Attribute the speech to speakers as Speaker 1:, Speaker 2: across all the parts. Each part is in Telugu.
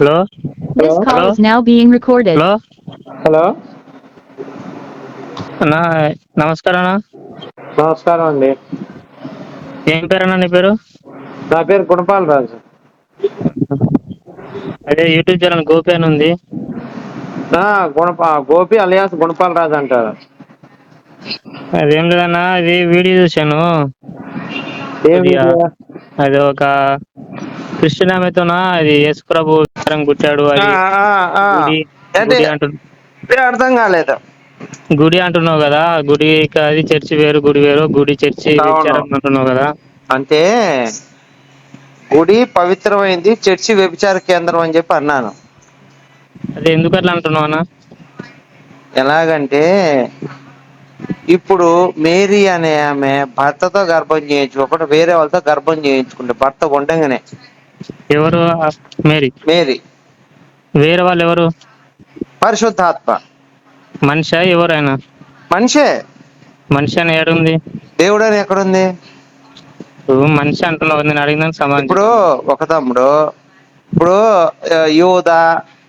Speaker 1: Hello?
Speaker 2: This call
Speaker 1: Hello?
Speaker 2: is now being recorded.
Speaker 1: Hello?
Speaker 3: Hello?
Speaker 1: అన్నా నమస్కారం అన్న.
Speaker 3: నమస్కారం అండి.
Speaker 1: ఏం పేరు అన్న నీ పేరు?
Speaker 3: నా పేరు గుణపాల్ రాజు.
Speaker 1: అదే యూట్యూబ్ ఛానల్ గోపి అని ఉంది.
Speaker 3: ఆ, గుణప గోపి అలియాస్ గుణపాల్ రాజు అంటారు.
Speaker 1: అదేం లేదన్నా అది వీడియో చూశాను. కొద్దిగా? అది ఒక క్రిస్టియన్ ఆమెతోనా అది యేసు ప్రభు విగ్రహం
Speaker 3: ఆ,
Speaker 1: అది. గుడి అంటు
Speaker 3: అర్థం కాలేదు.
Speaker 1: గుడి అంటున్నావు కదా? గుడి అది చర్చి వేరు గుడి వేరు గుడి చర్చి. వ్యభిచారం అంటున్నావు కదా?
Speaker 3: అంటే గుడి పవిత్రమైంది చర్చి వ్యభిచార కేంద్రం అని చెప్పి అన్నాను.
Speaker 1: అది ఎందుకు అట్లా అంటున్నావు అన్న?
Speaker 3: ఎలాగంటే ఇప్పుడు మేరీ అనే ఆమె భర్తతో గర్భం చేయించుకోకుండా వేరే వాళ్ళతో గర్భం చేయించుకుంటే భర్త ఉండగానే.
Speaker 1: ఎవరు? మేరీ.
Speaker 3: మేరీ.
Speaker 1: వేరే వాళ్ళు ఎవరు?
Speaker 3: పరిశుద్ధాత్మ.
Speaker 1: మనిషా? ఎవరైనా?
Speaker 3: మనిషే.
Speaker 1: మనిషి అని ఏడుంది?
Speaker 3: దేవుడు అని ఎక్కడుంది?
Speaker 1: మనిషి అంటున్నావు నేను అడిగిన సమాధానం
Speaker 3: ఇప్పుడు ఒక తమ్ముడు ఇప్పుడు యూద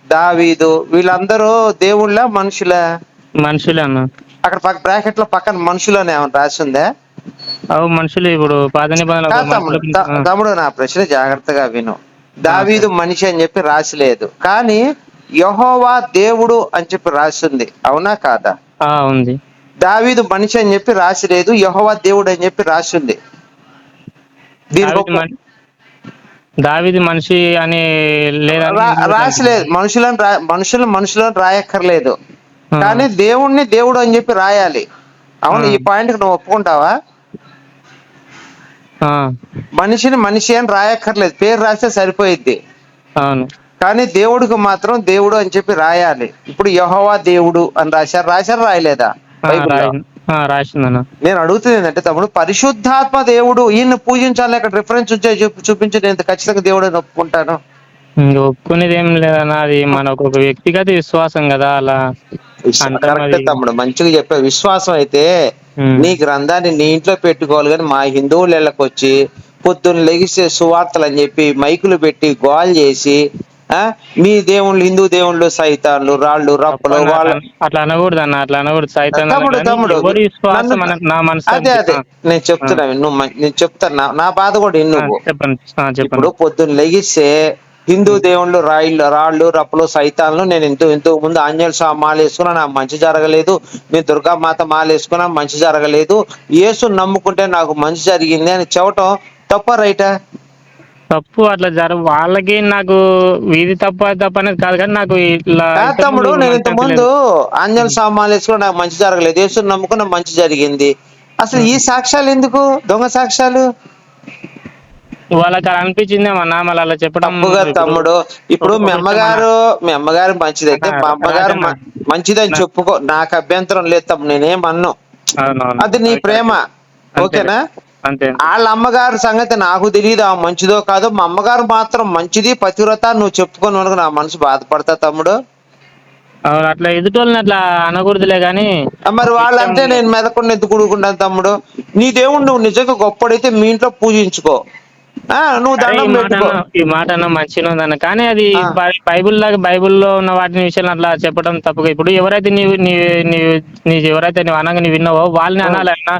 Speaker 3: దావీదు వీళ్ళందరూ దేవుళ్ళ మనుషుల?
Speaker 1: మనుషులే అన్న.
Speaker 3: అక్కడ పక్క బ్రాకెట్లో పక్కన మనుషులు అని ఏమైనా రాసి ఉందా
Speaker 1: అవు మనుషులు ఇప్పుడు పాత నిబంధనలు
Speaker 3: కాదు తమ్ముడు నా ప్రశ్న జాగ్రత్తగా విను. దావీదు మనిషి అని చెప్పి రాసి లేదు కానీ యహోవా దేవుడు అని చెప్పి రాసి ఉంది అవునా కాదా?
Speaker 1: ఉంది.
Speaker 3: దావీదు మనిషి అని చెప్పి రాసి లేదు యహోవా దేవుడు అని చెప్పి రాసి ఉంది దీనికి
Speaker 1: దావీదు మనిషి అని
Speaker 3: లేదు మనుషులను రా మనుషులు మనుషులను రాయక్కర్లేదు. కానీ దేవుణ్ణి దేవుడు అని చెప్పి రాయాలి. అవును. ఈ పాయింట్ నువ్వు ఒప్పుకుంటావా? మనిషిని మనిషి అని రాయక్కర్లేదు. పేరు రాస్తే సరిపోయిద్ది.
Speaker 1: అవును.
Speaker 3: కానీ దేవుడికి మాత్రం దేవుడు అని చెప్పి రాయాలి. ఇప్పుడు యహోవా దేవుడు అని రాశారు. రాశారు రాయలేదా? నేను అడుగుతుంది ఏంటంటే తమ్ముడు పరిశుద్ధాత్మ దేవుడు ఈయన పూజించాలి అక్కడ రిఫరెన్స్ చూపించి నేను ఖచ్చితంగా దేవుడు అని ఒప్పుకుంటాను.
Speaker 1: ఇంక ఒప్పుకునేది ఏం లేదన్న అది మన ఒక వ్యక్తిగత విశ్వాసం కదా అలా. అంటాం
Speaker 3: కరెక్ట్
Speaker 1: అది.
Speaker 3: తమ్ముడు. మంచిగా చెప్పే విశ్వాసం అయితే
Speaker 1: ఉమ్.
Speaker 3: నీ గ్రంథాన్ని నీ ఇంట్లో పెట్టుకోవాలి కానీ మా హిందువుల ఇళ్ళకి వచ్చి పొద్దున్న లెగిసే సువార్తలు అని చెప్పి మైకులు పెట్టి గోల్ చేసి ఆ మీ దేవుళ్ళు హిందూ దేవుళ్ళు సైతాన్లు రాళ్ళు రప్పలు వాళ్ళ
Speaker 1: అట్లా అనకూడదు అన్న. అట్లా అనకూడదు. సైతం
Speaker 3: తమ్ముడు తమ్ముడు.
Speaker 1: ఎవరి విశ్వాసం
Speaker 3: నన్ను-
Speaker 1: మన నా మనసు
Speaker 3: అదే అదే. నేను చెప్తున్నా నువ్వు మ- నేను చెప్తాను నా- నా బాధ కూడా ఇన్ని నువ్వు.
Speaker 1: చెప్పండి. ఆ,
Speaker 3: ఇప్పుడు
Speaker 1: చెప్పండి
Speaker 3: పొద్దున్న లెగిస్తే హిందూ దేవుళ్ళు రాయిళ్ళు రాళ్ళు రప్పలు సైతాన్లు నేను ఇంత ఇంతకు ముందు ఆంజనేయ స్వామి మాల వేసుకున్నా నాకు మంచి జరగలేదు. నేను దుర్గామాత మాల వేసుకున్నా మంచి జరగలేదు. యేసు నమ్ముకుంటే నాకు మంచి జరిగింది అని చెప్పటం తప్ప రైటా?
Speaker 1: తప్పు అట్లా జర వాళ్ళకి నాకు ఇది తప్ప తప్ప అనేది కాదు కానీ నాకు ఇట్లా
Speaker 3: తమ్ముడు నేను ఇంత ముందు ఆంజనేయ స్వామి మాల వేసుకున్నా నాకు మంచి జరగలేదు. యేసు నమ్ముకున్నా మంచి జరిగింది. అసలు ఈ సాక్ష్యాలు ఎందుకు? దొంగ సాక్ష్యాలు?
Speaker 1: వాళ్ళకి అలా అనిపించింది అన్న మళ్ళీ అలా చెప్పడం
Speaker 3: తప్పుగా తమ్ముడు ఇప్పుడు మీ అమ్మగారు మీ అమ్మగారు మంచిదైతే మా అమ్మగారు మ- మంచిదని చెప్పుకో నాకు అభ్యంతరం లేదు తమ్ముడు నేనేం అన్ను.
Speaker 1: అవునవును.
Speaker 3: అది నీ ప్రేమ. ఓకేనా?
Speaker 1: అంతే.
Speaker 3: వాళ్ళ అమ్మగారి సంగతి నాకు తెలియదు ఆ మంచిదో కాదో మా అమ్మగారు మాత్రం మంచిది పతివ్రత నువ్వు చెప్పుకొని వరకు నా మనసు బాధపడతా తమ్ముడు.
Speaker 1: అవును అట్లా ఎదుటోళ్ళని అట్లా అనకూడదులే కానీ
Speaker 3: ఆ, మరి వాళ్ళంటే నేను మెదకుండా ఎందుకు కూడుకుంటాను తమ్ముడు? నీ దేవుడు నువ్వు నిజంగా గొప్పడైతే మీ ఇంట్లో పూజించుకో. నువ్వు దండం
Speaker 1: మాట
Speaker 3: పెట్టుకో.
Speaker 1: అన్న- ఈ మాట అన్న మంచిగా ఉందన్న. కానీ అది బైబిల్ లాగా బైబిల్లో ఉన్న వాటిని విషయాలు అట్లా చెప్పడం తప్పుగా. ఇప్పుడు ఎవరైతే నీవు నీ నీ ఎవరైతే నువ్వు అనగా నీ విన్నావో వాళ్ళని అనాలి అన్న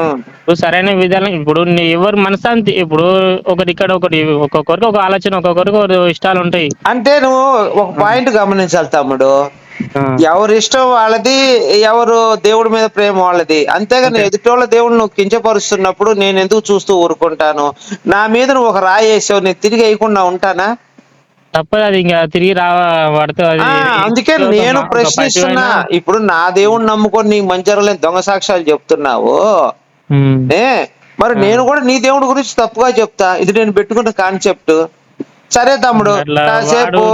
Speaker 3: ఉం.
Speaker 1: ఇప్పుడు సరైన విధానం ఇప్పుడు నీ ఎవరు మనశాంతి ఇప్పుడు ఒకటి ఇక్కడ ఒకటి ఒక్కొక్కరికి ఒక ఆలోచన ఒక్కొక్కరికి ఒక ఇష్టాలు ఉంటాయి.
Speaker 3: అంటే నువ్వు ఒక పాయింట్ గమనించాలి తమ్ముడు. ఎవరి ఇష్టం వాళ్ళది ఎవరు దేవుడి మీద ప్రేమ వాళ్ళది. అంతేగాని ఎదుటోళ్ళ దేవుడు నువ్వు కించపరుస్తున్నప్పుడు నేను ఎందుకు చూస్తూ ఊరుకుంటాను? నా మీద నువ్వు ఒక రాయి వేసావు నేను తిరిగి వేయకుండా ఉంటానా?
Speaker 1: తప్పదు అది ఇంకా తిరిగి రా పడితే అది
Speaker 3: ఆ, అందుకే నేను ప్రశ్నిస్తున్నా ఇప్పుడు నా దేవుడిని నమ్ముకొని నీకు మంచి జరగలేని దొంగ సాక్ష్యాలు చెప్తున్నావు. మరి నేను కూడా నీ దేవుడి గురించి తప్పుగా చెప్తా. ఇది నేను పెట్టుకున్న కాన్సెప్ట్. సరే తమ్ముడు కాసేపు.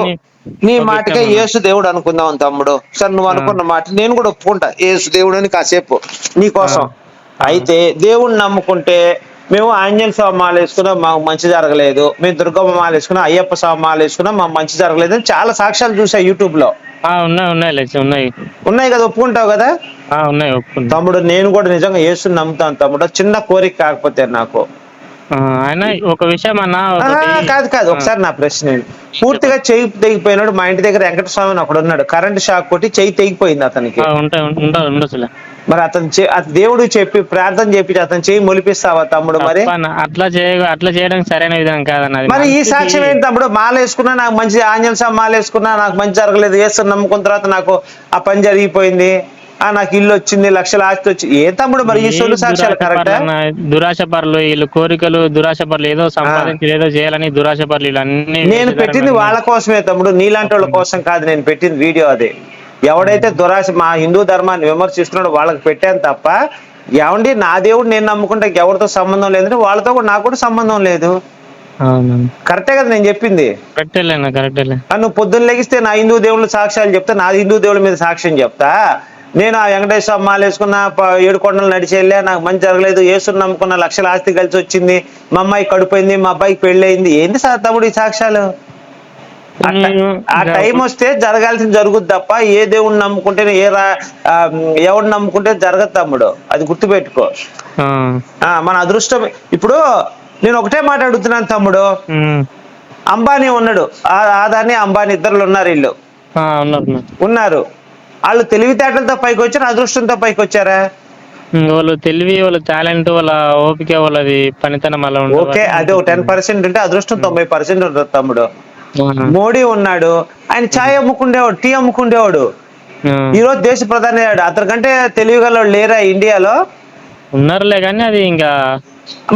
Speaker 1: నీ-
Speaker 3: మాటకే. యేసు దేవుడు అనుకుందాం తమ్ముడు. సరే నువ్వు అనుకున్న మాట నేను కూడా ఒప్పుకుంటా. యేసు దేవుడు అని కాసేపు. నీ కోసం.
Speaker 1: ఆ.
Speaker 3: అయితే దేవుణ్ణి నమ్ముకుంటే మేము ఆంజనేయ స్వామి మాల వేసుకున్నా మాకు మంచి జరగలేదు. మేము దుర్గమ్మ మాల వేసుకున్నా అయ్యప్ప స్వామి మాల వేసుకున్నా మాకు మంచి జరగలేదు అని చాలా సాక్ష్యాలు చూసా
Speaker 1: యూట్యూబ్లో ఉన్నాయి ఉన్నాయి ఉన్నాయి.
Speaker 3: ఉన్నాయి కదా ఒప్పుకుంటావు కదా?
Speaker 1: ఉన్నాయి
Speaker 3: తమ్ముడు నేను కూడా నిజంగా యేసుని నమ్ముతాను తమ్ముడు. చిన్న కోరిక కాకపోతే నాకు.
Speaker 1: ఆయన ఒక విషయం అన్న
Speaker 3: కాదు కాదు ఒకసారి నా ప్రశ్న? పూర్తిగా చెయ్యి తెగిపోయినాడు మా ఇంటి దగ్గర వెంకటస్వామి అని ఒకడు ఉన్నాడు కరెంట్ షాక్ కొట్టి చెయ్యి తెగిపోయింది అతనికి. మరి అతను దేవుడు చెప్పి ప్రార్థన చెప్పి అతను చెయ్యి మొలిపిస్తావా తమ్ముడు మరి.
Speaker 1: అట్లా చేయ అట్లా చేయడం సరైన విధానం కాదన్న అది.
Speaker 3: మరి ఈ సాక్ష్యం ఏంటి తమ్ముడు? మాల వేసుకున్నా నాకు మంచి ఆంజనేయ స్వామి మాల వేసుకున్నా నాకు మంచి జరగలేదు. వేస్తున్న నమ్ముకున్న తర్వాత నాకు ఆ పని జరిగిపోయింది. నాకు ఇల్లు వచ్చింది లక్షల ఆస్తి వచ్చి ఏ తమ్ముడు మరి ఈ సాక్ష్యాలు కరెక్ట్?
Speaker 1: దురాశ పరులు వీళ్ళు కోరికలు దురాశ పరులు ఏదో సంపాదించి ఏదో చేయాలని దురాశ పరులు వీళ్ళు అన్ని
Speaker 3: నేను పెట్టింది వాళ్ళ కోసమే తమ్ముడు నీలాంటి వాళ్ళ కోసం కాదు నేను పెట్టింది వీడియో అదే. ఎవడైతే దురాశ మా హిందూ ధర్మాన్ని విమర్శిస్తున్నాడో వాళ్ళకి పెట్టాను తప్ప ఏమండి నా దేవుడు నేను నమ్ముకుంటే ఎవరితో సంబంధం లేదంటే వాళ్ళతో కూడా నాకు కూడా సంబంధం లేదు. కరెక్టే కదా నేను చెప్పింది?
Speaker 1: కరెక్టేలే
Speaker 3: ఆ, నువ్వు పొద్దున్న లెగిస్తే నా హిందూ దేవుళ్ళ సాక్ష్యాలు చెప్తా నా హిందూ దేవుళ్ళ మీద సాక్ష్యం చెప్తా. నేను ఆ వెంకటేశ్వర మాల వేసుకున్న ఏడు కొండలు నడిచి వెళ్ళా నాకు మంచి జరగలేదు ఏసుని నమ్ముకున్న లక్షల ఆస్తి కలిసి వచ్చింది మా అమ్మాయి కడుపోయింది మా అబ్బాయికి పెళ్ళి అయింది ఏంటి సార్ తమ్ముడు ఈ సాక్ష్యాలు? ఆ టై- వస్తే జరగాల్సింది జరుగుద్ది తప్ప ఏ దేవుడిని నమ్ముకుంటే ఏ రా ఆ, ఎవడిని నమ్ముకుంటే జరగదు తమ్ముడు. అది గుర్తుపెట్టుకో. మన అదృష్టం ఇప్పుడు నేను ఒకటే మాట అడుగుతున్నాను తమ్ముడు. అంబానీ ఉన్నాడు. ఆ- ఆదాని అంబానీ ఇద్దరు ఉన్నారు వీళ్ళు.
Speaker 1: ఉన్నారు.
Speaker 3: వాళ్ళు తెలివితేటలతో పైకి వచ్చారు అదృష్టంతో పైకి వచ్చారా
Speaker 1: వాళ్ళు తెలివి వాళ్ళ టాలెంట్ వాళ్ళ ఓపిక వాళ్ళది పనితనం అలా
Speaker 3: ఓకే అదే ఒక టెన్ పర్సెంట్ ఉంటే అదృష్టం తొంభై పర్సెంట్ ఉంటుంది తమ్ముడు. మోడీ ఉన్నాడు ఆయన ఛాయ్ అమ్ముకుండేవాడు టీ అమ్ముకుండేవాడు. ఈ రోజు దేశ ప్రధాని అయ్యాడు అతనికంటే తెలివిగల లేరా ఇండియాలో?
Speaker 1: ఉన్నారులే కానీ అది ఇంకా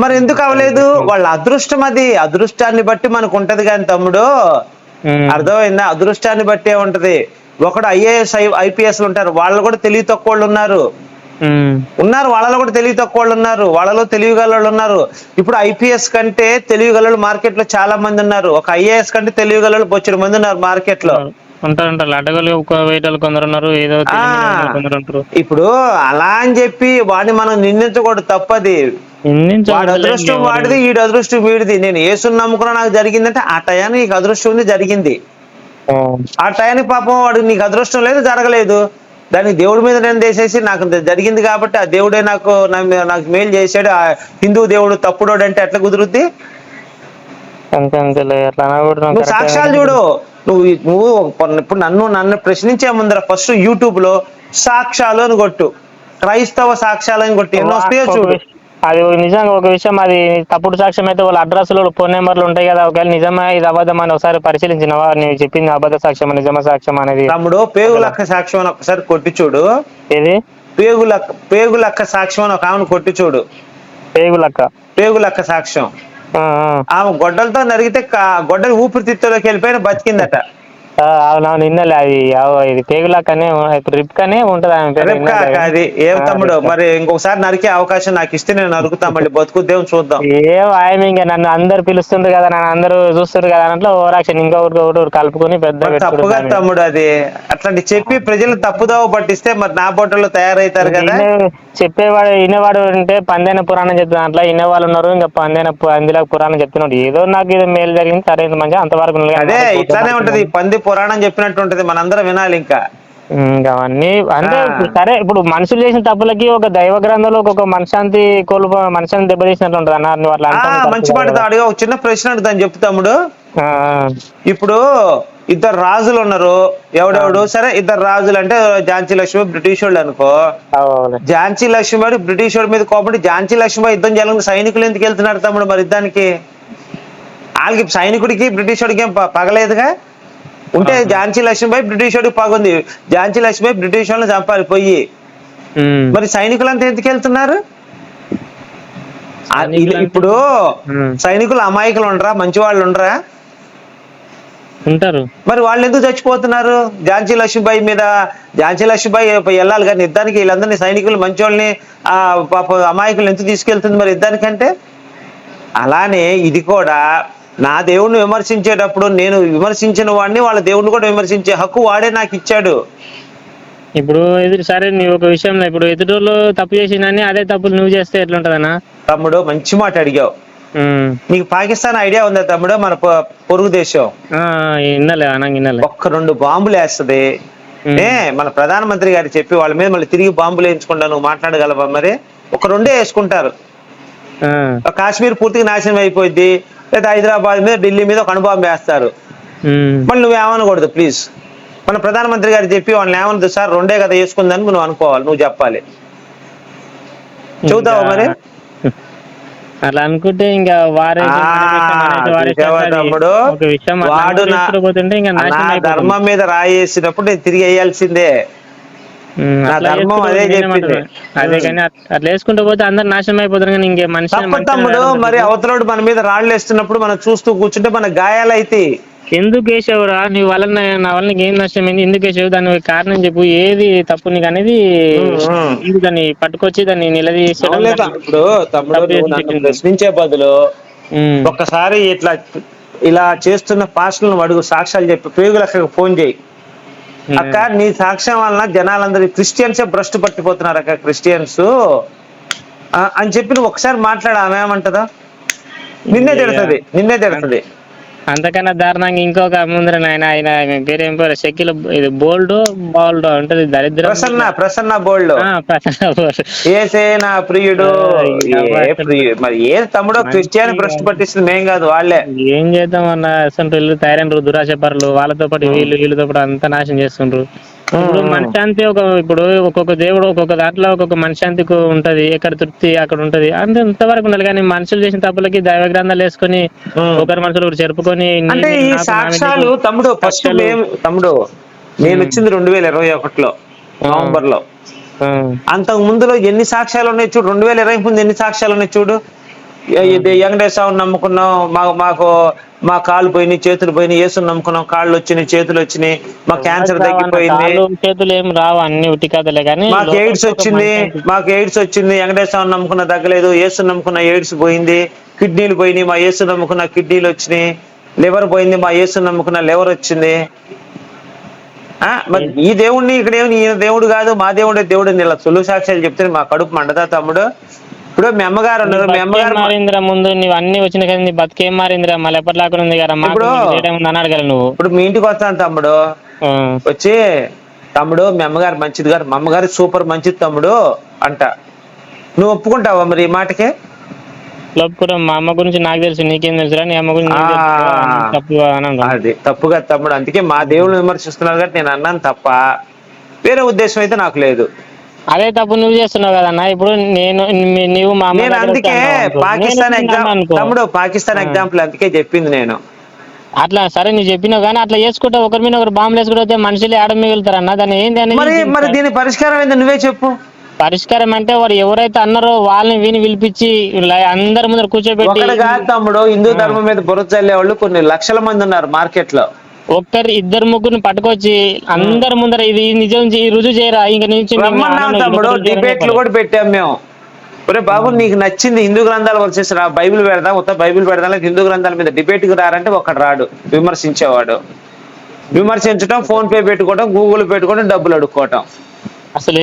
Speaker 3: మరి ఎందుకు అవ్వలేదు? వాళ్ళ అదృష్టం అది అదృష్టాన్ని బట్టి మనకు ఉంటది కానీ తమ్ముడు. అర్థమైందా? అదృష్టాన్ని బట్టే ఉంటది. ఒకడు ఐఏఎస్ ఐపీఎస్ ఉంటారు. వాళ్ళు కూడా తెలివి తక్కువ వాళ్ళు ఉన్నారు. ఉన్నారు. వాళ్ళలో కూడా తెలివి తక్కువ వాళ్ళు ఉన్నారు. వాళ్ళలో తెలివి వాళ్ళు ఉన్నారు. ఇప్పుడు ఐపీఎస్ కంటే తెలివి గలలు మార్కెట్లో చాలా మంది ఉన్నారు. ఒక ఐఏఎస్ కంటే తెలివి గలలు బొచ్చడు మంది ఉన్నారు
Speaker 1: మార్కెట్లో
Speaker 3: ఇప్పుడు అలా అని చెప్పి వాడిని మనం నిందించకూడదు తప్పది. వాడి అదృష్టం? వాడిది ఈడు అదృష్టం వీడిది. నేను ఏసుని నమ్ముకున్నా నాకు జరిగిందంటే ఆ టయానికి నీకు అదృష్టం ఉంది జరిగింది.
Speaker 1: ఆ,
Speaker 3: టయానికి పాపం వాడు నీకు అదృష్టం లేదు జరగలేదు. దానికి దేవుడి మీద నేను చేసేసి నాకు జరిగింది కాబట్టి ఆ దేవుడే నాకు నాకు మేలు చేశాడు. ఆ హిందూ దేవుడు తప్పుడోడు అంటే ఎట్లా కుదురుద్ది? నువ్వు. సాక్ష్యాలు చూడు. నువ్వు నువ్వు ఇప్పుడు నన్ను నన్ను ప్రశ్నించే ముందర ఫస్ట్ యూట్యూబ్లో సాక్ష్యాలు అని కొట్టు. క్రైస్తవ సాక్ష్యాలు అని కొట్టి. ఎన్నో వస్తాయో చూడు.
Speaker 1: అది నిజంగా ఒక విషయం అది తప్పుడు సాక్ష్యం అయితే వాళ్ళ అడ్రస్లు ఫోన్ నెంబర్లు ఉంటాయి కదా ఒకవేళ నిజమా ఇది అబద్ధం అని ఒకసారి పరిశీలించినవా? నువ్వు చెప్పింది అబద్ధ సాక్ష్యం నిజమ సాక్ష్యం అనేది.
Speaker 3: తమ్ముడు పేగులక్క సాక్ష్యం అని ఒకసారి కొట్టి చూడు.
Speaker 1: ఏది?
Speaker 3: పేగులక్క పేగులక్క సాక్ష్యం అని ఒక ఆమెను కొట్టి చూడు.
Speaker 1: పేగులక్క
Speaker 3: పేగులక్క సాక్ష్యం.
Speaker 1: ఆ, ఆ.
Speaker 3: ఆమె గొడ్డలతో నరిగితే గొడ్డలు ఊపిరితిత్తులోకి వెళ్ళిపోయిన బతికిందట.
Speaker 1: అవునవును నిన్నలే అది ఇది పేగులక్కనే ఇప్పుడు రిప్కనే ఉంటది ఆమె పేరు.
Speaker 3: అది ఏం తమ్ముడు. మరి ఇంకొకసారి నరికే అవకాశం నాకు ఇస్తే నేను నరుకుతా మళ్ళీ బతుకుద్దేం చూద్దాం
Speaker 1: ఏం ఆయన ఇంకా నన్ను అందరు పిలుస్తుండ్రు కదా నన్ను అందరూ చూస్తుండ్రు కదా అన్నట్లు ఓవరాక్షన్ ఇంకా ఒకటి కలుపుకొని పెద్ద
Speaker 3: తప్పుగా. తమ్ముడు అది అట్లాంటి చెప్పి ప్రజలు తప్పుదోవ పట్టిస్తే మరి నా బొట్టలు తయారవుతారు కదా
Speaker 1: చెప్పేవాడు వినేవాడు ఉంటే పందైన పురాణం చెప్తున్నా అట్లా వినేవాళ్ళు ఉన్నారు ఇంకా పందైన పు- పందిలకు పురాణం చెప్తున్నాడు ఏదో నాకు ఇది మేలు జరిగింది సరే ఇది మంచిగా అంతవరకు.
Speaker 3: అదే ఇట్లానే ఉంటది పంది పురాణం చెప్పినట్టు ఉంటది మనందరం వినాలి ఇంకా.
Speaker 1: ఇంకా అవన్నీ అంటే. సరే ఇప్పుడు మనుషులు చేసిన తప్పులకి ఒక దైవ గ్రంథంలో ఒక మనశాంతి కోల్పో మనశాంతి దెబ్బతీసినట్టు ఉంటుంది అన్న నువ్వు అట్లా
Speaker 3: మంచి మాట. అడిగా ఒక చిన్న ప్రశ్న అడుగుతాను చెప్పు తమ్ముడు. ఇప్పుడు ఇద్దరు రాజులు ఉన్నారు ఎవడెవడు? సరే ఇద్దరు రాజులు అంటే ఝాన్సీ లక్ష్మి బ్రిటిష్ వాళ్ళు అనుకో. ఝాన్సీ లక్ష్మీబాయి బ్రిటిష్ వాడి మీద కోపడి ఝాన్సీ లక్ష్మీబాయి యుద్ధం చేయాలని సైనికులు ఎందుకు వెళ్తున్నారు తమ్ముడు మరి యుద్ధానికి వాళ్ళకి సైనికుడికి బ్రిటిష్ వాడికి ఏం పగలేదుగా? ఉంటే ఝాన్సీ లక్ష్మీబాయి బ్రిటిష్ వాడికి పగుంది. ఝాన్సీ లక్ష్మీబాయి బ్రిటిష్ వాళ్ళని చంపాలి పోయి. మరి సైనికులంతా ఎందుకు వెళ్తున్నారు? ఇప్పుడు. సైనికులు అమాయకులు ఉండరా? మంచి వాళ్ళు ఉండరా?
Speaker 1: ఉంటారు.
Speaker 3: మరి వాళ్ళు ఎందుకు చచ్చిపోతున్నారు? ఝాన్సీ లక్ష్మీబాయి మీద ఝాన్సీ లక్ష్మీబాయి వెళ్ళాలి కానీ యుద్ధానికి వీళ్ళందరినీ సైనికులు మంచి వాళ్ళని ఆ పాప అమాయకులు ఎందుకు తీసుకెళ్తుంది మరి యుద్ధానికంటే అలానే ఇది కూడా నా దేవుణ్ణి విమర్శించేటప్పుడు నేను విమర్శించిన వాడిని వాళ్ళ దేవుణ్ణి కూడా విమర్శించే హక్కు వాడే నాకు ఇచ్చాడు.
Speaker 1: ఇప్పుడు ఎదురు సరే నీ ఒక విషయంలో ఇప్పుడు ఎదుటోళ్ళు తప్పు చేసిందని అదే తప్పులు నువ్వు చేస్తే ఎట్లుంటదన్నా?
Speaker 3: తమ్ముడు మంచి మాట అడిగావు. నీకు పాకిస్తాన్ ఐడియా ఉందా తమ్ముడు? మన పొరుగు దేశం.
Speaker 1: విన్నలే
Speaker 3: ఒక్క రెండు బాంబులు వేస్తుంది. ఏ మన ప్రధానమంత్రి గారు చెప్పి వాళ్ళ మీద మళ్ళీ తిరిగి బాంబులు వేయించుకుంటా నువ్వు మాట్లాడగలవా మరి? ఒక రెండే వేసుకుంటారు. కాశ్మీర్ పూర్తిగా నాశనం అయిపోయింది లేదా హైదరాబాద్ మీద ఢిల్లీ మీద ఒక అణుబాంబు వేస్తారు. మళ్ళీ నువ్వు ఏమనకూడదు ప్లీజ్ మన ప్రధానమంత్రి గారు చెప్పి వాళ్ళని ఏమనదు సార్ రెండే కదా వేసుకుందని నువ్వు అనుకోవాలి నువ్వు చెప్పాలి
Speaker 1: ఇంకా-
Speaker 3: మరి?
Speaker 1: అట్లా అనుకుంటే ఇంకా.
Speaker 3: తమ్ముడు
Speaker 1: అట్లా
Speaker 3: వాడు నా. ధర్మం మీద రాయేసినప్పుడు నేను తిరిగి వేయాల్సిందే ధర్మం అదే చెప్పింది.
Speaker 1: అదే కానీ అట్- అట్లా వేసుకుంటూ పోతే అందరు నాశనం అయిపోతారు కానీ ఇంకే మనిషి
Speaker 3: తమ్ముడు మరి. అవతలోడు మన మీద రాళ్ళు వేస్తున్నప్పుడు మనం చూస్తూ కూర్చుంటే మన గాయాలైతే
Speaker 1: ఎందుకు వేసావురా నీ వల్ల నా- వల్ల నీకు ఏం నష్టం అయింది ఎందుకు వేసావు దాని కారణం చెప్పు ఏది తప్పు నీకు అనేది దాన్ని పట్టుకొచ్చి దాన్ని
Speaker 3: తమ్ముడు. ఇప్పుడు తమ్ముడు. ప్రశ్నించే బదులు. ఒక్కసారి ఇట్లా ఇలా చేస్తున్న పాస్టర్లను అడుగు సాక్ష్యాలు చెప్పి పేగులక్కకు ఫోన్ చేయి. అక్క నీ సాక్ష్యం వలన జనాలందరూ క్రిస్టియన్సే భ్రష్టు పట్టిపోతున్నారు అక్క క్రిస్టియన్స్. అని చెప్పి నువ్వు ఒకసారి మాట్లాడు ఆమె ఏమంటదా? నిన్నే తిడుతుంది నిన్నే తిడుతుంది.
Speaker 1: అంతకన్నా దారుణంగా ఇంకొక ముందర నాయన ఆయన ఆయన పేరేం పేరు? షకిల్ ఇది బోల్డ్ బాల్డ్ ఉంటది దరిద్రం.
Speaker 3: ప్రసన్న ప్రసన్న బోల్డ్.
Speaker 1: ప్రసన్న బోల్డ్.
Speaker 3: ఏసే నా ప్రియుడు? మరి ఏ తమ్ముడో క్రిస్టియన్ భ్రష్టు పట్టిస్తుంది మేం కాదు వాళ్ళే.
Speaker 1: ఏం చేద్దాం అన్న అసలు వీళ్ళు తయారైనరు దురాశ పరులు వాళ్ళతో పాటు వీళ్ళు వీళ్ళతో పాటు అంతా నాశనం చేస్తుండ్రు. ఇప్పుడు. మనశాంతి ఒక ఇప్పుడు ఒక్కొక్క దేవుడు ఒక్కొక్క దాంట్లో ఒక్కొక్క మనశాంతి ఉంటది ఎక్కడ తృప్తి అక్కడ ఉంటది. అంత ఇంతవరకు ఉండాలి కానీ మనుషులు చేసిన తప్పులకి దైవ గ్రంథాలు వేసుకొని. ఒకరి మనుషులు ఒకరు చెరుపుకొని
Speaker 3: అంటే ఈ సాక్ష్యాలు తమ్ముడు ఫస్ట్ తమ్ముడు నేను వచ్చింది రెండు వేల ఇరవై ఒకటిలో
Speaker 1: నవంబర్లో
Speaker 3: అంతకు ముందులో ఎన్ని సాక్ష్యాలు ఉన్నాయి చూడు రెండు వేల ఇరవై ముందు ఎన్ని సాక్ష్యాలు ఉన్నాయి చూడు? ఇది వెంకటేశ్వరం నమ్ముకున్నాం. మాకు మాకు మా కాళ్ళు పోయినాయి చేతులు పోయినాయి. యేసుని నమ్ముకున్నాం. కాళ్ళు వచ్చినాయి చేతులు వచ్చినాయి. మా క్యాన్సర్ తగ్గిపోయింది.
Speaker 1: చేతులు ఏం రావు అన్ని ఉట్టి కథలే కానీ
Speaker 3: మాకు ఎయిడ్స్ వచ్చింది. మాకు ఎయిడ్స్ వచ్చింది. వెంకటేశ్వరం నమ్ముకున్న తగ్గలేదు. యేసు నమ్ముకున్న ఎయిడ్స్ పోయింది. కిడ్నీలు పోయినాయి. మా యేసు నమ్ముకున్న కిడ్నీలు వచ్చినాయి. లివర్ పోయింది. మా యేసు నమ్ముకున్న లివర్ వచ్చింది. ఆ, మరి ఈ దేవుడిని ఇక్కడ ఏమి ఈయన దేవుడు కాదు మా దేవుడే దేవుడు ఇలా సులువు సాక్ష్యాలు చెప్తే మా కడుపు మండదా తమ్ముడు? ఇప్పుడు మీ అమ్మగారు ఉన్నారు. మీ అమ్మగారు
Speaker 1: మారిందిరా ముందు? నీవు అన్ని వచ్చిన కదా నీ బతికేం మారిందిరా? మళ్ళీ ఎప్పటిలాగా ఉంది కదా?
Speaker 3: ఇప్పుడు-
Speaker 1: నీకు చేయడం ఉంది అని అడగాలి నువ్వు.
Speaker 3: ఇప్పుడు మీ ఇంటికి వస్తాను తమ్ముడు. వచ్చి తమ్ముడు మీ అమ్మగారు మంచిది గారు మా అమ్మగారు సూపర్ మంచిది తమ్ముడు అంట. నువ్వు ఒప్పుకుంటావా మరి ఈ మాటకే?
Speaker 1: లోపుకురా మా అమ్మ గురించి నాకు తెలుసు. నీకేం తెలుసురా? నీ అమ్మ గురించి తప్పు.
Speaker 3: అది తప్పుగా తమ్ముడు. అందుకే మా దేవుళ్ళు విమర్శిస్తున్నారు కాబట్టి నేను అన్నాను తప్ప. వేరే ఉద్దేశం అయితే నాకు లేదు.
Speaker 1: అదే తప్పు నువ్వు చేస్తున్నావు కదన్నా ఇప్పుడు నేను నీ- నీవు మా
Speaker 3: నేను అందుకే. పాకిస్తాన్ ఎగ్జామ్
Speaker 1: అనుకో.
Speaker 3: తమ్ముడు పాకిస్తాన్. ఎగ్జాంపుల్ అందుకే చెప్పింది నేను.
Speaker 1: అట్లా సరే నువ్వు చెప్పినావు కానీ అట్లా చేసుకుంటే ఒకరి మీద ఒకరు బాంబులు వేసుకుంటే మనుషులు ఆడ మిగులుతారన్న దాన్ని ఏంది అనేది
Speaker 3: మరి దీని పరిష్కారం ఏందో నువ్వే చెప్పు.
Speaker 1: పరిష్కారం అంటే వారు ఎవరైతే అన్నారో వాళ్ళని విని పిలిపించి అందరి ముందర కూర్చోబెట్టి
Speaker 3: తమ్ముడు హిందూ ధర్మం మీద బుర్ర చల్లే వాళ్ళు కొన్ని లక్షల మంది ఉన్నారు మార్కెట్లో
Speaker 1: ఒక్కరు ఇద్దరు ముగ్గురిని పట్టుకొచ్చి అందరి ముందర ఇది నిజం రుజువు చేయరా? ఇంక నుంచి
Speaker 3: తమ్ముడు డిబేట్లు. కూడా పెట్టాం మేము. ఒరే బాబు నీకు నచ్చింది హిందూ గ్రంథాలు వచ్చేసి రా బైబిల్ పెడదాం ఉత్త బైబిల్ పెడదాం లేక హిందూ గ్రంథాల మీద debate కి రారంటే ఒక్కడు రాడు. విమర్శించేవాడు. విమర్శించడం ఫోన్ పే పెట్టుకోవడం గూగుల్ పెట్టుకోవడం డబ్బులు అడుక్కోవటం.
Speaker 1: అసలు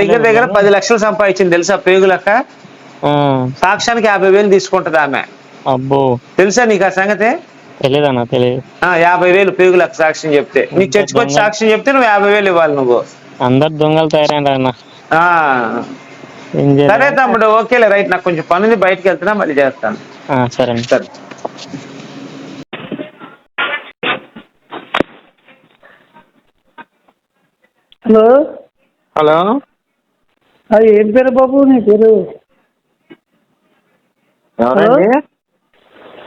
Speaker 3: దగ్గర దగ్గర. పది లక్షలు సంపాదించింది తెలుసా పేగులక్క? సాక్ష్యానికి యాభై వేలు తీసుకుంటది ఆమె.
Speaker 1: అబ్బో.
Speaker 3: తెలుసా నీకు ఆ సంగతి?
Speaker 1: తెలియదన్నా తెలియదు
Speaker 3: ఆ, యాభై వేలు పేగులకు సాక్ష్యం చెప్తే. నీ చర్చకు వచ్చి సాక్ష్యం చెప్తే నువ్వు యాభై వేలు ఇవ్వాలి నువ్వు.
Speaker 1: అందరు దొంగలు తయారైన అన్న?
Speaker 3: సరే తమ్ముడు ఓకేలే రైట్ నాకు కొంచెం పనుంది బయటకు వెళ్తున్నా మళ్ళీ చేస్తాను.
Speaker 1: ఆ, సరే.
Speaker 3: సరే.
Speaker 4: హలో.
Speaker 3: హలో.
Speaker 4: ఏం పేరు బాబు నీ పేరు?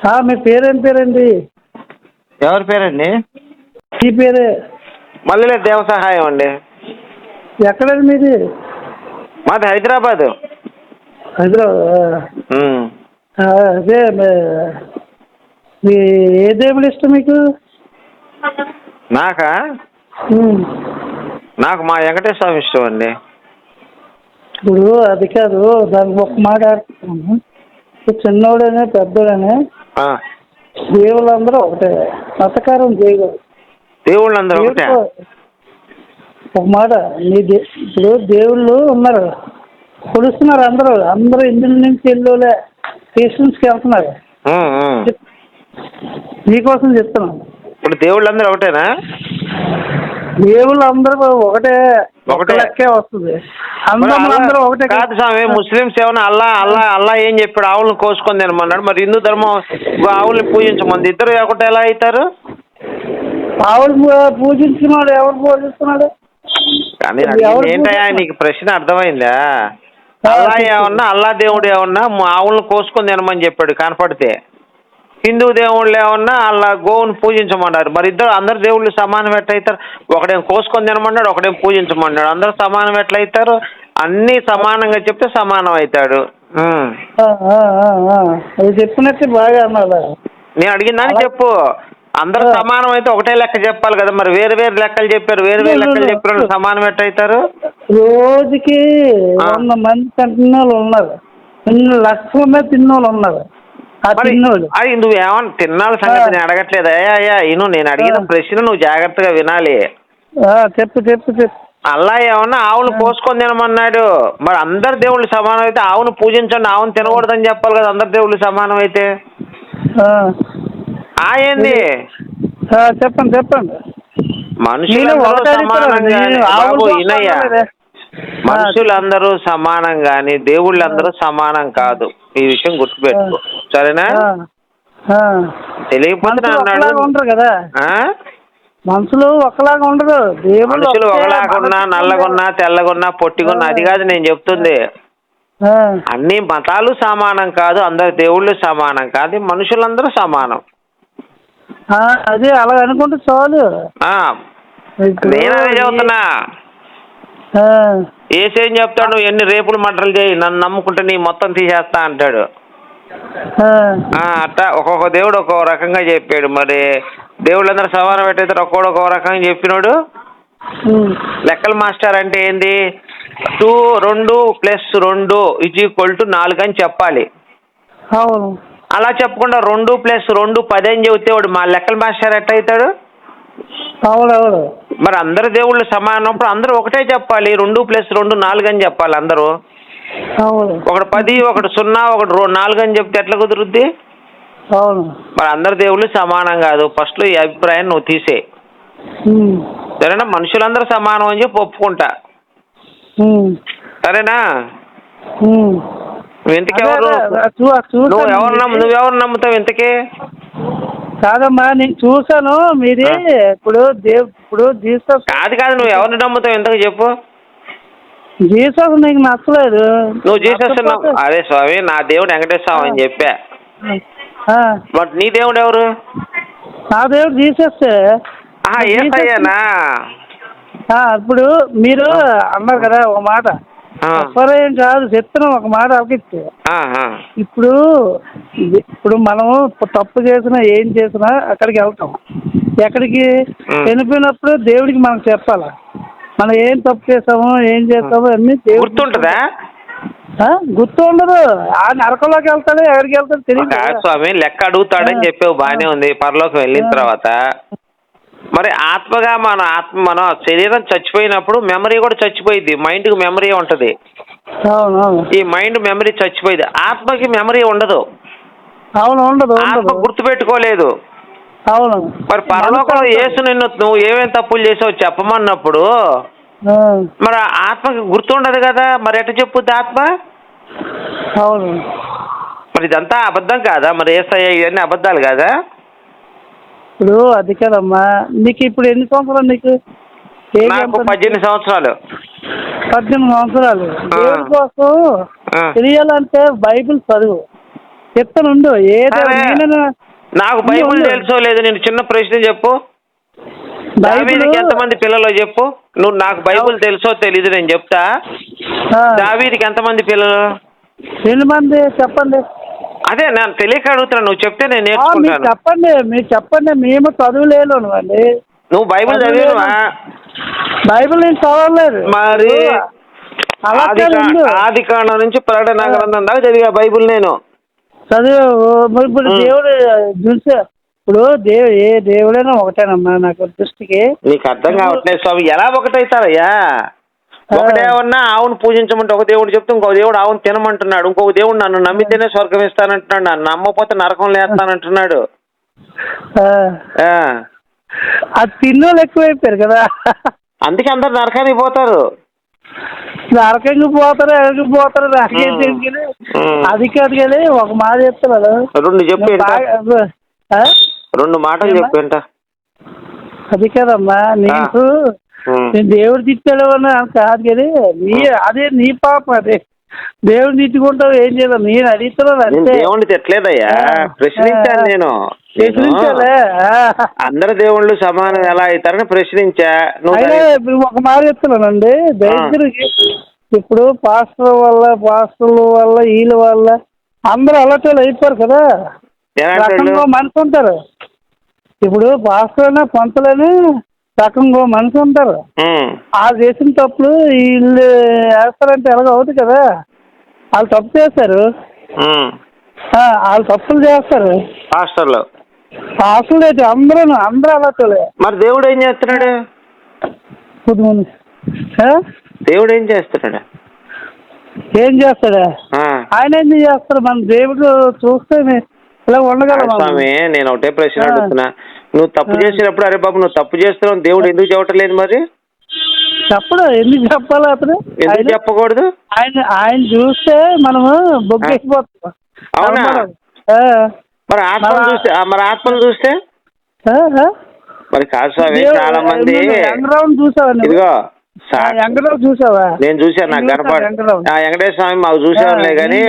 Speaker 4: మీ పేరు పేరండి?
Speaker 3: ఎవరి పేరండి?
Speaker 4: ఈ పేరే?
Speaker 3: మళ్ళీ దేవ సహాయం అండి.
Speaker 4: ఎక్కడది మీది?
Speaker 3: మాది హైదరాబాద్.
Speaker 4: హైదరాబాద్ అదే మే- ఏ దేవుడు ఇష్టం మీకు?
Speaker 3: నాకా. నాకు మా వెంకటేశ్వర స్వామి ఇష్టం అండి.
Speaker 4: ఇప్పుడు అది కాదు దానికి ఒక మాట ఆడుతున్నాను చిన్నోడనే పెద్దోడనే దేవుళ్ళందరూ ఒకటే. మతకారం చేయకూడదు
Speaker 3: దేవుళ్ళందరూ ఒకటే.
Speaker 4: ఒక మాట మీ దే ఇప్పుడు దేవుళ్ళు ఉన్నారు. కొలుస్తున్నారు అందరూ. అందరూ ఇందులో నుంచి వెళ్ళోలే క్రిస్టియన్స్కి వెళ్తున్నారు. మీకోసం చెప్తున్నాను.
Speaker 3: ఇప్పుడు దేవుళ్ళందరూ ఒకటేనా?
Speaker 4: దేవుళ్ళు అందరూ ఒకటే.
Speaker 3: ఒకటే.
Speaker 4: లెక్కే వస్తుంది. అందరూ ఒకటే
Speaker 3: కాదు స్వామి ముస్లింస్ ఏమన్నా అల్లా అల్లా అల్లా ఏం చెప్పాడు? ఆవులను కోసుకొని తినమన్నాడు మరి హిందూ ధర్మం ఆవుల్ని పూజించమంది. ఇద్దరు ఒకటి ఎలా అవుతారు?
Speaker 4: ఆవిడ పూజించినాడు ఎవరు పూజిస్తున్నాడు?
Speaker 3: కానీ ఏంటయ్యా? నీకు ప్రశ్న అర్థమైందా? అల్లా. ఏమన్నా అల్లా దేవుడు ఏమన్నా ఆవులను కోసుకొని తినమని చెప్పాడు కనపడితే. హిందూ దేవుళ్ళు ఏమన్నా అలా గోవును పూజించమన్నారు మరి ఇద్దరు అందరు దేవుళ్ళు సమానం ఎట్లయితారు? ఒకడేం కోసుకొని తినమన్నాడు ఒకడేం పూజించమన్నాడు అందరు సమానం ఎట్లయితారు? అన్నీ సమానంగా చెప్తే సమానం అవుతాడు
Speaker 4: చెప్పినట్టు బాగా
Speaker 3: నేను అడిగిందని చెప్పు. అందరు. సమానం అయితే ఒకటే లెక్క చెప్పాలి కదా మరి. వేరు వేరు లెక్కలు చెప్పారు. వేరు వేరు లెక్కలు వాళ్ళు సమానం ఎట్లయితారు?
Speaker 4: రోజుకి. వంద మంది తిన్నోళ్ళు ఉన్నారు. లక్షల మీద తిన్నోళ్ళు ఉన్నారు.
Speaker 3: అది నువ్వు ఏమన్నా తిన్నాళ్ళ సంగతి నేను అడగట్లేదు? అయ్యా అయ్యా ఇను నేను అడిగిన. ప్రశ్న నువ్వు జాగ్రత్తగా వినాలి.
Speaker 4: చెప్పు చెప్పు చెప్పు.
Speaker 3: అల్లా ఏమన్నా ఆవును కోసుకొని తినమన్నాడు. మరి అందరు దేవుళ్ళు సమానం అయితే ఆవును పూజించండి ఆవును తినకూడదని చెప్పాలి కదా అందరు దేవుళ్ళు సమానం అయితే ఏంది?
Speaker 4: చెప్పండి చెప్పండి.
Speaker 3: మనుషులందరూ. సమానంగా ఇనయ్య.
Speaker 4: ఆ,
Speaker 3: మనుషులందరూ సమానం గాని దేవుళ్ళందరూ సమానం కాదు. ఈ విషయం గుర్తుపెట్టుకో. సరేనా. తెలియకపోతే.
Speaker 4: ఉండరు కదా? మనుషులు ఒకలాగా ఉండరు.
Speaker 3: మనుషులు ఒకలాగున్నా నల్లగున్నా తెల్లగున్నా పొట్టిగున్నా అది కాదు నేను చెప్తుంది. అన్ని మతాలు సమానం కాదు అందరు దేవుళ్ళు సమానం కాదు మనుషులందరూ సమానం.
Speaker 4: అదే అలా అనుకుంటే చాలు.
Speaker 3: నేను చెబుతున్నా. ఏసేం చెప్తాడు? నువ్వు ఎన్ని రేపులు మటలు చేయి నన్ను నమ్ముకుంటే నీ మొత్తం తీసేస్తా అంటాడు. అట్టా ఒక్కొక్క దేవుడు ఒక్కొక్క రకంగా చెప్పాడు. మరి దేవుళ్ళందరూ సమానం పెట్టయితే ఒక్కోడు ఒక్కొక్క రకంగా చెప్పినాడు? లెక్కల మాస్టర్ అంటే ఏంది? టూ రెండు ప్లస్ రెండు ఇజ్ ఈక్వల్ టు నాలుగు అని చెప్పాలి.
Speaker 4: అవును.
Speaker 3: అలా చెప్పకుండా రెండు ప్లస్ రెండు పది అని చెబితే వాడు మా లెక్కల మాస్టర్ ఎట్ట అవుతాడు
Speaker 4: అవును అవును
Speaker 3: మరి అందరు దేవుళ్ళు సమానప్పుడు అందరూ ఒకటే చెప్పాలి. రెండు ప్లస్ రెండు నాలుగు అని చెప్పాలి అందరూ.
Speaker 4: అవును.
Speaker 3: ఒకడు పది ఒకడు సున్నా ఒకడు రో- నాలుగు అని చెప్తే ఎట్లా కుదురుద్ది?
Speaker 4: అవును.
Speaker 3: మరి అందరు దేవుళ్ళు సమానం కాదు. ఫస్ట్లో ఈ అభిప్రాయం నువ్వు తీసే.
Speaker 4: ఉమ్,
Speaker 3: సరేనా? మనుషులందరూ సమానం అని చెప్పి ఒప్పుకుంటా.
Speaker 4: ఉమ్,
Speaker 3: సరేనా?
Speaker 4: ఉమ్.
Speaker 3: నువ్వు ఇంతకీ
Speaker 4: అదే,
Speaker 3: ఎవరు?
Speaker 4: అదే, చూ- చూశాను
Speaker 3: నువ్వు ఎవరు నమ్ము. నువ్వెవరు నమ్ముతావు ఇంతకీ?
Speaker 4: కాదమ్మా నేను చూశాను. మీది ఇప్పుడు దేవ్ ఇప్పుడు జీసస్
Speaker 3: కాదు కాదు నువ్వు ఎవరిని నమ్ముతావు ఇంతకు చెప్పు.
Speaker 4: జీసస్ నీకు నచ్చలేదు.
Speaker 3: నువ్వు జీసస్ అరే స్వామి నా దేవుడు వెంకటేశ్వర స్వామి అని చెప్పా.
Speaker 4: ఆ,
Speaker 3: మరి నీ దేవుడు ఎవరు?
Speaker 4: నా దేవుడు జీసస్.
Speaker 3: ఆహా ఏసయ్యానా?
Speaker 4: ఇప్పుడు మీరు అన్నారు కదా ఒక మాట. ఏం కాదు చెప్తున్నాం ఒక మాట
Speaker 3: ఆ.
Speaker 4: ఇప్పుడు ఇప్పుడు మనం తప్పు చేసినా ఏం చేసినా అక్కడికి వెళ్తాం ఎక్కడికి. చనిపోయినప్పుడు దేవుడికి మనం చెప్పాలి మనం ఏం తప్పు చేసామో ఏం చేస్తామో అన్ని
Speaker 3: గుర్తుంటుందా?
Speaker 4: గుర్తు ఉండదు ఆ నరకంలోకి వెళ్తాడు ఎక్కడికి వెళ్తాడు తెలియదు.
Speaker 3: స్వామి లెక్క అడుగుతాడని. చెప్పావు బానే ఉంది పరలోకం వెళ్ళిన. తర్వాత మరి ఆత్మగా మన ఆత్మ మన శరీరం చచ్చిపోయినప్పుడు మెమరీ కూడా చచ్చిపోయింది మైండ్కి మెమరీ ఉంటది. ఈ మైండ్ మెమరీ చచ్చిపోయింది ఆత్మకి మెమరీ ఉండదు.
Speaker 4: అవును ఉండదు
Speaker 3: ఆత్మ గుర్తుపెట్టుకోలేదు.
Speaker 4: అవును.
Speaker 3: మరి పరలోకంలో యేసు నిన్ను నువ్వు ఏమేం తప్పులు చేసావు చెప్పమన్నప్పుడు మరి ఆత్మకి గుర్తుండదు కదా. మరి ఎట్ట చెప్పుద్ది ఆత్మ?
Speaker 4: అవును.
Speaker 3: మరి ఇదంతా అబద్ధం కాదా? మరి ఏసయ్య ఇవన్నీ అబద్ధాలు కాదా?
Speaker 4: ఇప్పుడు అది కదమ్మా. నీకు ఇప్పుడు ఎన్ని సంవత్సరాలు నీకు?
Speaker 3: పద్దెనిమిది సంవత్సరాలు.
Speaker 4: పద్దెనిమిది సంవత్సరాలు. దేవుడి కోసం. తెలియాలంటే బైబిల్ చదువు. చెప్తానుండు ఏదో
Speaker 3: సరే.
Speaker 4: నేను
Speaker 3: నాకు బైబిల్. తెలుసో లేదు నేను చిన్న ప్రశ్న చెప్పు. దావీదికి ఎంతమంది పిల్లలు చెప్పు. నువ్వు నాకు బైబిల్ తెలుసో తెలీదు నేను చెప్తా. దావీదికి ఎంతమంది పిల్లలు?
Speaker 4: ఎన్ని మంది చెప్పండి.
Speaker 3: అదే నేను తెలియక అడుగుతున్నా నువ్వు చెప్తే నేను
Speaker 4: ఆ, మీరు
Speaker 3: నేర్చుకుంటాను.
Speaker 4: చెప్పండి మీరు చెప్పండి మేము చదువులేను అండి
Speaker 3: నువ్వు బైబిల్. చదివినవా
Speaker 4: బైబిల్ నేను చదవలేదు.
Speaker 3: మరి
Speaker 4: అలా
Speaker 3: ఆది
Speaker 4: కాదు.
Speaker 3: ఆది కాండం నుంచి ప్రకటన గ్రంథం దాకా చదివా బైబిల్ నేను?
Speaker 4: చదువు మరి ఇప్పుడు. దేవుడు చూసా ఇప్పుడు దేవు ఏ దేవుడైనా ఒకటేనమ్మా నాకు దృష్టికి.
Speaker 3: నీకు అర్థం కావట్లేదు స్వామి. ఎలా ఒకటైతారయ్యా?
Speaker 4: ఆ.
Speaker 3: ఒకటేమన్నా ఆవును పూజించమంటే ఒక దేవుడు చెప్తే ఇంకో దేవుడు ఆవును తినమంటున్నాడు. ఇంకొక దేవుడు నన్ను నమ్మితేనే స్వర్గం ఇస్తానంటున్నాడు. నన్ను నమ్మకపోతే నరకం లేస్తానంటున్నాడు.
Speaker 4: తిన్నోళ్ళు ఎక్కువైపోయారు కదా.
Speaker 3: అందుకే అందరు నరకానికి పోతారు.
Speaker 4: నరకంగా పోతారు ఎక్కడికి పోతారు. అది కాదు కానీ ఒక మాట చెప్తున్నాడు.
Speaker 3: రెండు చెప్పు? రెండు మాటలు? చెప్పు
Speaker 4: అది కాదమ్మా నీకు నేను దేవుడు తిట్టాడు అని కాదు కానీ నీ అదే నీ పాప అదే. దేవుడు తిట్టుకుంటావు ఏం చేయాలి నేను అడుగుతున్నాను
Speaker 3: నేను
Speaker 4: అంతే.
Speaker 3: దేవుణ్ణి తిట్టలేదయ్యా. ప్రశ్నించాను. నేను. అందరు దేవుళ్ళు సమానం ఎలా అవుతారని ప్రశ్నించా. నువ్వు
Speaker 4: అయినా ఒక మాట చెప్తున్నానండి. దరిద్రుడికి ఇప్పుడు పాస్టర్ వల్ల పాస్టర్ల వల్ల వీళ్ళ వల్ల అందరూ అలటోళ్ళు అయిపోరు కదా. రకంగా ఉంటారు. ఇప్పుడు పాస్టర్లైనా పంతులైనా రకంగా మనిషి ఉంటారు. ఆ చేసిన తప్పులు వీళ్ళు వేస్తారంటే ఎలాగో అవుతుంది కదా. వాళ్ళు తప్పు చేస్తారు. వాళ్ళు తప్పులు చేస్తారు.
Speaker 3: హాస్టల్లో.
Speaker 4: అసలు అయితే అందరూ అందరూ అలటోలే
Speaker 3: మరి దేవుడు ఏం చేస్తున్నాడు?
Speaker 4: కొద్దిమంది?
Speaker 3: దేవుడు ఏం చేస్తున్నాడు?
Speaker 4: ఏం చేస్తాడా. ఆయన ఎందుకు చేస్తారు మన దేవుడు చూస్తే ఇలా ఉండగలం
Speaker 3: స్వామి నేను ఒకటే ప్రశ్న. అడుగుతున్నా. నువ్వు తప్పు. చేసినప్పుడు అరే బాబు నువ్వు తప్పు చేస్తున్నావు దేవుడు ఎందుకు చెప్పటం లేదు మరి
Speaker 4: చెప్పడు ఎందుకు చెప్పాలి అతను
Speaker 3: ఎందుకు చెప్పకూడదు
Speaker 4: ఆయన ఆయన చూస్తే మనము బొగ్గెక్కిపోతాం
Speaker 3: అవునా? మరి ఆత్మను
Speaker 4: మన-
Speaker 3: చూస్తే మరి ఆత్మను చూస్తే. మరి కాదు స్వామి చాలా మంది? ఇదిగో
Speaker 4: చూసావా
Speaker 3: నేను చూశాను నాకు
Speaker 4: చూసాను
Speaker 3: కనపడ వెంకటేశ్వర స్వామి మాకు చూసేవాళ్ళే కానీ.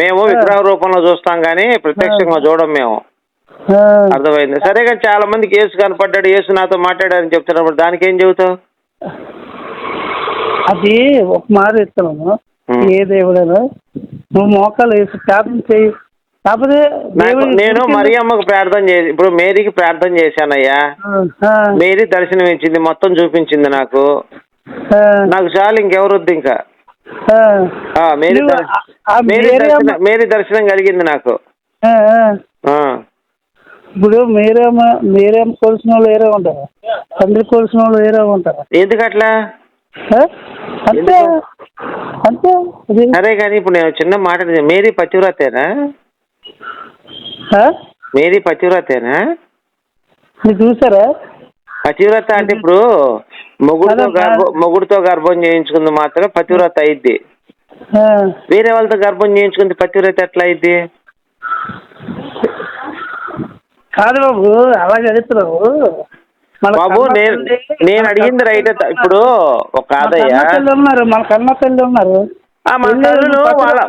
Speaker 3: మేము. విగ్రహ రూపంలో చూస్తాం కానీ ప్రత్యక్షంగా చూడం మేము అర్థమైంది. సరే కానీ చాలా మందికి యేసు కనపడ్డాడు యేసు నాతో మాట్లాడారని చెప్తున్నప్పుడు దానికి ఏం చెబుతావు?
Speaker 4: అది ఒక మాట ఇస్తున్నాను. ఏ దేవుడైనా నువ్వు మోకాలు వేసి ప్రార్థన చేయి. కాకపోతే
Speaker 3: నేను మరి అమ్మకు ప్రార్థన చేసి ఇప్పుడు మేరీకి ప్రార్థన చేశానయ్యా. మేరీ దర్శనం ఇచ్చింది మొత్తం చూపించింది నాకు. నాకు చాలు ఇంకెవరు వద్దు ఇంకా మేరీ దర్శనం మేరీ దర్శనం కలిగింది నాకు.
Speaker 4: ఇప్పుడు మీరేమ మీరేం కొలిసిన వాళ్ళు వేరే ఉంటారు. తండ్రి కొలిసిన వాళ్ళు వేరే ఉంటారు.
Speaker 3: ఎందుకట్లా?
Speaker 4: ఆ? అంతే. అంతే. అది
Speaker 3: కానీ ఇప్పుడు నేను చిన్న మాట. మేరీ పతివ్రతేనా? మేరీ పతివ్రతేనా?
Speaker 4: మీరు చూసారా?
Speaker 3: పతివ్రత అంటే ఇప్పుడు మొగుడుతో. గర్భం మొగుడుతో గర్భం చేయించుకుంది మాత్రమే పతివ్రత అయింది. వేరే వాళ్ళతో గర్భం చేయించుకుంది పతివ్రత ఎట్లా అయింది
Speaker 4: కాదు బాబు అలాగే అడుగుతున్నావు మన
Speaker 3: బాబు నేను నేను అడిగింది రైట్ ఇప్పుడు ఒక కాదయ్యా.
Speaker 4: ఉన్నారు మన కన్న తల్లి ఉన్నారు.
Speaker 3: మన తల్లులు వాళ్ళ.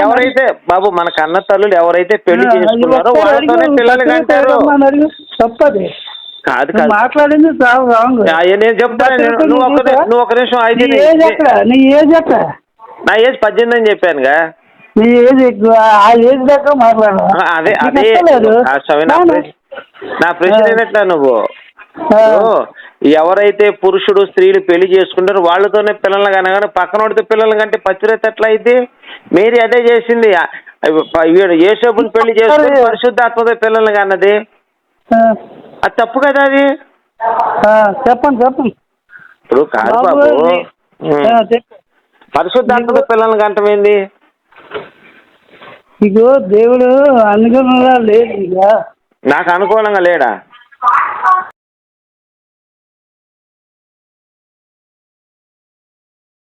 Speaker 3: ఎవరైతే బాబు మన కన్న తల్లులు ఎవరైతే
Speaker 4: పెళ్ళి
Speaker 3: చేసుకున్నారో వాళ్ళతోనే పిల్లలు కంటారు.
Speaker 4: తప్పది.
Speaker 3: కాదు కాదు.
Speaker 4: మాట్లాడింది
Speaker 3: నేను చెప్తాను నువ్వు ఒక నువ్వు ఒక నిమిషం అయితే
Speaker 4: నీ ఏజ్ నా ఏజ్
Speaker 3: పద్దెనిమిది అని చెప్పానుగా.
Speaker 4: నీ ఏజ్ ఎక్కువ ఆ ఏజ్ దాకా మాట్లాడు.
Speaker 3: ఆ, అదే అదే. నా. ప్రశ్న. ఏంటట్లా నువ్వు? ఎవరైతే పురుషుడు స్త్రీలు పెళ్ళి చేసుకుంటారో వాళ్ళతోనే పిల్లలు కనగానే పక్కనోడితో పిల్లలు కంటే పచ్చిరేత ఎట్లా అయితే మేరీ అదే చేసింది. యేసోబుని పెళ్ళి చేసుకుని పరిశుద్ధాత్మతో పిల్లల్ని కన్నది అది తప్పు కదా అది?
Speaker 4: చెప్పండి చెప్పండి.
Speaker 3: ఇప్పుడు కాదు
Speaker 4: బాబు,
Speaker 3: పరిశుద్ధాత్మతో పిల్లల్ని కంటమేంది
Speaker 4: ఇగో దేవుడు అనుగుణంగా లేదు ఇక.
Speaker 3: నాకు అనుకూలంగా లేడా?